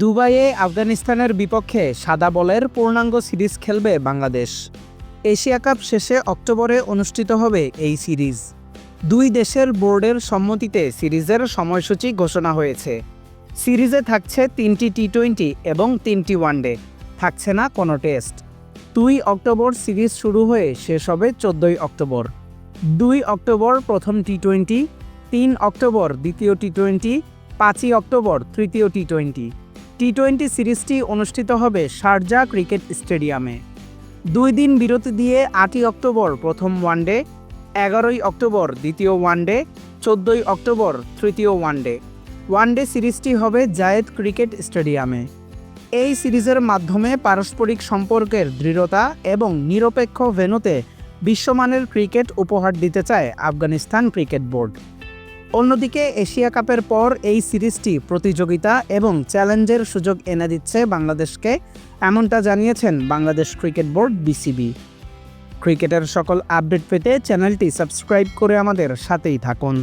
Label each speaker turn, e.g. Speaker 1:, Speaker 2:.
Speaker 1: দুবাইয়ে আফগানিস্তানের বিপক্ষে সাদা বলের পূর্ণাঙ্গ সিরিজ খেলবে বাংলাদেশ। এশিয়া কাপ শেষে অক্টোবরে অনুষ্ঠিত হবে এই সিরিজ। দুই দেশের বোর্ডের সম্মতিতে সিরিজের সময়সূচি ঘোষণা হয়েছে। সিরিজে থাকছে তিনটি টি টোয়েন্টি এবং তিনটি ওয়ানডে। থাকছে না কোনো টেস্ট। দুই অক্টোবর সিরিজ শুরু হয়ে শেষ হবে চোদ্দোই অক্টোবর। দুই অক্টোবর প্রথম টি টোয়েন্টি তিন অক্টোবর দ্বিতীয় টি টোয়েন্টি পাঁচই অক্টোবর তৃতীয় টি টোয়েন্টি টি টোয়েন্টি সিরিজটি অনুষ্ঠিত হবে শারজা ক্রিকেট স্টেডিয়ামে। দুই দিন বিরতি দিয়ে আটই অক্টোবর প্রথম ওয়ানডে, এগারোই অক্টোবর দ্বিতীয় ওয়ানডে, চোদ্দোই অক্টোবর তৃতীয় ওয়ানডে। ওয়ানডে সিরিজটি হবে জায়েদ ক্রিকেট স্টেডিয়ামে। এই সিরিজের মাধ্যমে পারস্পরিক সম্পর্কের দৃঢ়তা এবং নিরপেক্ষ ভেন্যুতে বিশ্বমানের ক্রিকেট উপহার দিতে চায় আফগানিস্তান ক্রিকেট বোর্ড। অন্যদিকে এশিয়া কাপের পর এই সিরিজটি প্রতিযোগিতা এবং চ্যালেঞ্জের সুযোগ এনে দিচ্ছে বাংলাদেশকে, এমনটা জানিয়েছেন বাংলাদেশ ক্রিকেট বোর্ড বিসিবি। ক্রিকেটের সকল আপডেট পেতে চ্যানেলটি সাবস্ক্রাইব করে আমাদের সাথেই থাকুন।